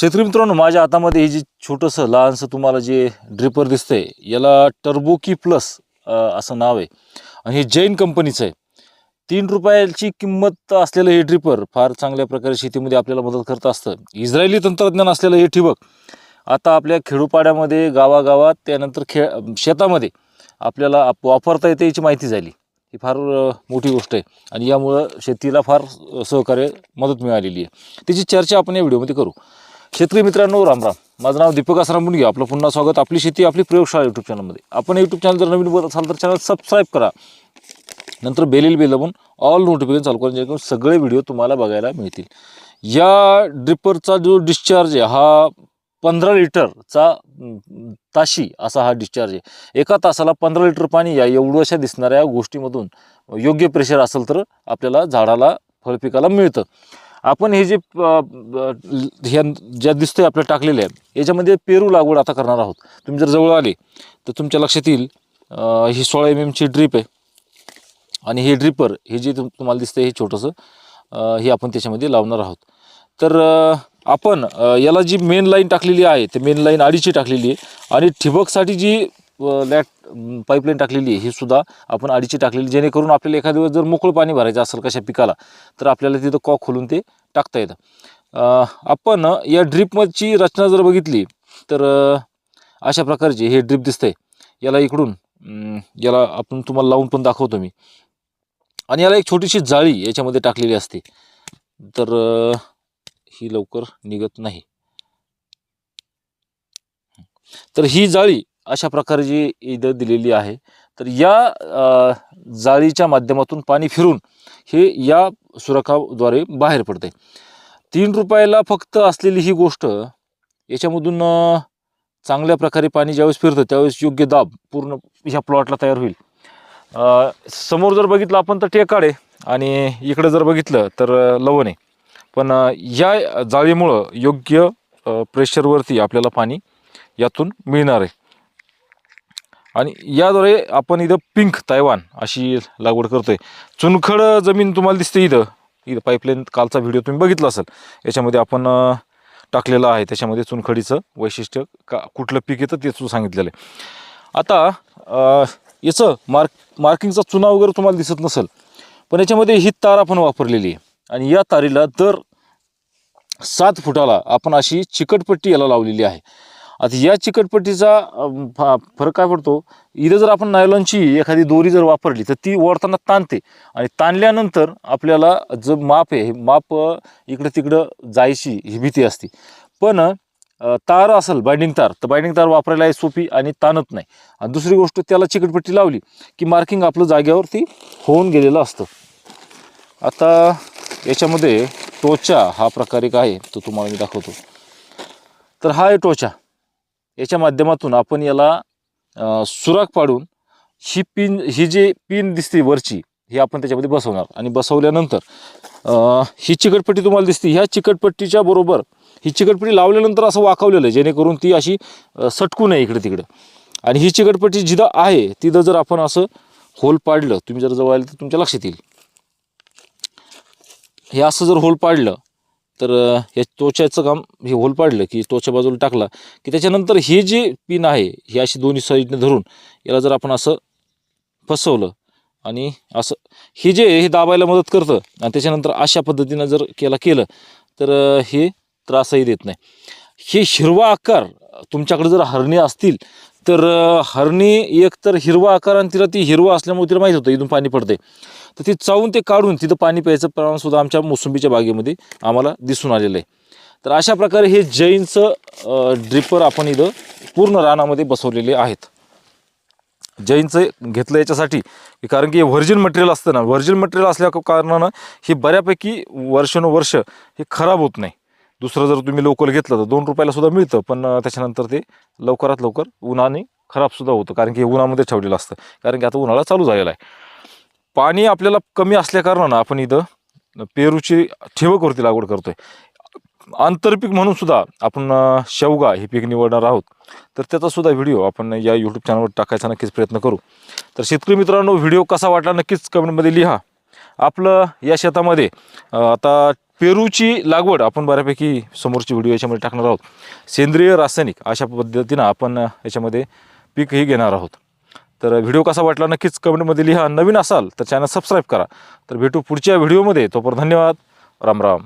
शेतकरी मित्रांनो माझ्या हातामध्ये हे जे छोटंसं लहानसं तुम्हाला जे ड्रिपर दिसतंय याला टर्बोकी प्लस असं नाव आहे. आणि हे जैन कंपनीचं आहे. तीन रुपयाची किंमत असलेलं हे ड्रिपर फार चांगल्या प्रकारे शेतीमध्ये आपल्याला मदत करत असतं. इस्रायली तंत्रज्ञान असलेलं हे ठिबक आता आपल्या खेडोपाड्यामध्ये गावागावात त्यानंतर खे शेतामध्ये आपल्याला आप- वापरता येते याची माहिती झाली. ही फार मोठी गोष्ट आहे. आणि यामुळं शेतीला फार सहकार्य मदत मिळालेली आहे. त्याची चर्चा आपण या व्हिडिओमध्ये करू. शेतकरी मित्रांनो राम राम. माझं नाव दीपक आसराम मुंडगे आपलं पुन्हा स्वागत. आपली शेती आपली प्रयोगशाळा यूट्यूब चॅनलमध्ये आपण यूट्यूब चॅनल जर नवीन बघत असाल तर चॅनल सबस्क्राईब करा. नंतर बेलील बेल दाबून ऑल नोटिफिकेशन चालू करून जेणेकरून सगळे व्हिडिओ तुम्हाला बघायला मिळतील. या ड्रिपरचा जो डिस्चार्ज आहे हा पंधरा लिटरचा ताशी असा हा डिस्चार्ज आहे. एका तासाला पंधरा लिटर पाणी या एवढ्याशा दिसणाऱ्या गोष्टीमधून योग्य प्रेशर असेल तर आपल्याला झाडाला फळपिकाला मिळतं. आपण हे जे ह्या ज्या दिसतंय आपल्या टाकलेलं आहे याच्यामध्ये पेरू लागवड आता करणार आहोत. तुम्ही जर जवळ आले तर तुमच्या लक्षात येईल ही सोळा एम एमची ड्रीप आहे. आणि हे ड्रिपर हे जे तुम तुम्हाला दिसतंय हे छोटंसं हे आपण त्याच्यामध्ये लावणार आहोत. तर आपण याला जी मेन लाईन टाकलेली आहे ते मेन लाईन अडीची टाकलेली आहे. आणि ठिबकसाठी जी लॅट पाईपलाईन टाकलेली आहे ही सुद्धा आपण अडीची टाकलेली जेणेकरून आपल्याला एखाद्या वेळेस जर मोकळं पाणी भरायचं असेल कशा पिकाला तर आपल्याला तिथं कॉक खोलून ते टाकता येतं. आपण या ड्रीपची रचना जर बघितली तर अशा प्रकारची हे ड्रीप दिसतंय. याला इकडून याला आपण तुम्हाला लावून पण दाखवतो मी. आणि याला एक छोटीशी जाळी याच्यामध्ये टाकलेली असते. तर ही लवकर निघत नाही. तर ही जाळी अशा प्रकारे जी इथं दिलेली आहे. तर या जाळीच्या माध्यमातून पाणी फिरून हे या सुरखाद्वारे बाहेर पडते तीन रुपयाला फक्त असलेली ही गोष्ट याच्यामधून चांगल्या प्रकारे पाणी ज्यावेळेस फिरतं त्यावेळेस योग्य दाब पूर्ण ह्या प्लॉटला तयार होईल. समोर जर बघितलं आपण तर टेकाड आहे आणि इकडं जर बघितलं तर लवण. आहे पण या जाळीमुळं योग्य प्रेशरवरती आपल्याला पाणी यातून मिळणार आहे. आणि याद्वारे आपण इथं पिंक तैवान अशी लागवड करतोय. चुनखड जमीन तुम्हाला दिसते इथं. इथं पाईपलाईन कालचा व्हिडिओ तुम्ही बघितला असेल. याच्यामध्ये आपण टाकलेलं आहे. त्याच्यामध्ये चुनखडीचं वैशिष्ट्य का कुठलं पीक येतं ते सांगितलेलं आहे. आता याचं मार्क मार्किंगचा चुना वगैरे तुम्हाला दिसत नसेल पण याच्यामध्ये ही तार आपण वापरलेली आहे. आणि या तारीला दर सात फुटाला आपण अशी चिकटपट्टी याला लावलेली आहे. आता या चिकटपट्टीचा फा- फरक काय पडतो? इथं जर आपण नायलॉनची एखादी दोरी जर वापरली तर ती ओढताना ताणते. आणि ताणल्यानंतर आपल्याला जो माप आहे हे माप इकडं तिकडं जायची ही भीती असते. पण तार असेल बाइंडिंग तार तर बाइंडिंग तार वापरायला आहे सोपी आणि ताणत नाही. आणि दुसरी गोष्ट त्याला चिकटपट्टी लावली की मार्किंग आपलं जागेवरती होऊन गेलेलं असतं. आता याच्यामध्ये टोचा हा प्रकार एक आहे तो तुम्हाला मी दाखवतो. तर हा आहे टोचा. याच्या माध्यमातून आपण याला सुराग सुराख पाडून ही पिन ही जी पिन दिसते वरची ही आपण त्याच्यामध्ये बसवणार. आणि बसवल्यानंतर ही चिकटपट्टी तुम्हाला दिसते. ह्या चिकटपट्टीच्या बरोबर ही चिकटपट्टी लावल्यानंतर असं वाकवलेलं आहे जेणेकरून ती अशी सटकू नये इकडे तिकडं आणि ही चिकटपट्टी जिथं आहे तिथं जर आपण असं होल पाडलं तुम्ही जर जवळ आलं तर तुमच्या लक्षात येईल. हे असं जर होल पाडलं तर हे या काम हे होल पाडलं की टोच्या बाजूला टाकला की त्याच्यानंतर हे जे पिन आहे हे अशी दोन्ही साईडने धरून याला जर आपण असं फसवलं आणि असं हे जे हे दाबायला मदत करतं आणि त्याच्यानंतर अशा पद्धतीनं जर केला केलं तर हे त्रासही देत नाही. हे हिरवा आकार तुमच्याकडे जर हरणी असतील तर हरणी एक तर हिरवा आकार आणि तिला ती हिरवा असल्यामुळे तिला माहीत होतं इथून पाणी पडते तर ती चावून ते काढून तिथं पाणी प्यायचं प्रमाणसुद्धा आमच्या मोसंबीच्या बागेमध्ये आम्हाला दिसून आलेलं आहे. तर अशा प्रकारे हे जैनचं ड्रिपर आपण इथं पूर्ण रानामध्ये बसवलेले आहेत. जैनचं घेतलं याच्यासाठी की कारण की हे व्हर्जिन मटेरियल असतं ना व्हर्जिन मटेरियल असल्या कारणानं हे बऱ्यापैकी वर्षानुवर्ष हे खराब होत नाही. दुसरं जर तुम्ही लोकल घेतलं तर दोन रुपयाला सुद्धा मिळतं पण त्याच्यानंतर ते लवकरात लवकर उन्हाने खराबसुद्धा होतं. कारण की हे उन्हामध्ये ठेवलेलं असतं. कारण की आता उन्हाळा चालू झालेला आहे. पाणी आपल्याला कमी असल्याकारणानं आपण इथं पेरूची ठिबकवरती लागवड करतोय. आंतरपीक म्हणून सुद्धा आपण शेवगा हे पीक निवडणार आहोत. तर त्याचा सुद्धा व्हिडिओ आपण या यूट्यूब चॅनलवर टाकायचा नक्कीच प्रयत्न करू. तर शेतकरी मित्रांनो व्हिडिओ कसा वाटला नक्कीच कमेंटमध्ये लिहा. आपलं या शेतामध्ये आता पेरूची लागवड आपण बऱ्यापैकी समोरची व्हिडिओ याच्यामध्ये टाकणार आहोत. सेंद्रिय रासायनिक अशा पद्धतीनं आपण याच्यामध्ये पीकही घेणार आहोत. तर व्हिडिओ कसा वाटला नक्कीच कमेंटमध्ये लिहा. नवीन असाल तर चॅनल सबस्क्राईब करा. तर भेटू पुढच्या व्हिडिओमध्ये तोपर्यंत धन्यवाद. राम राम.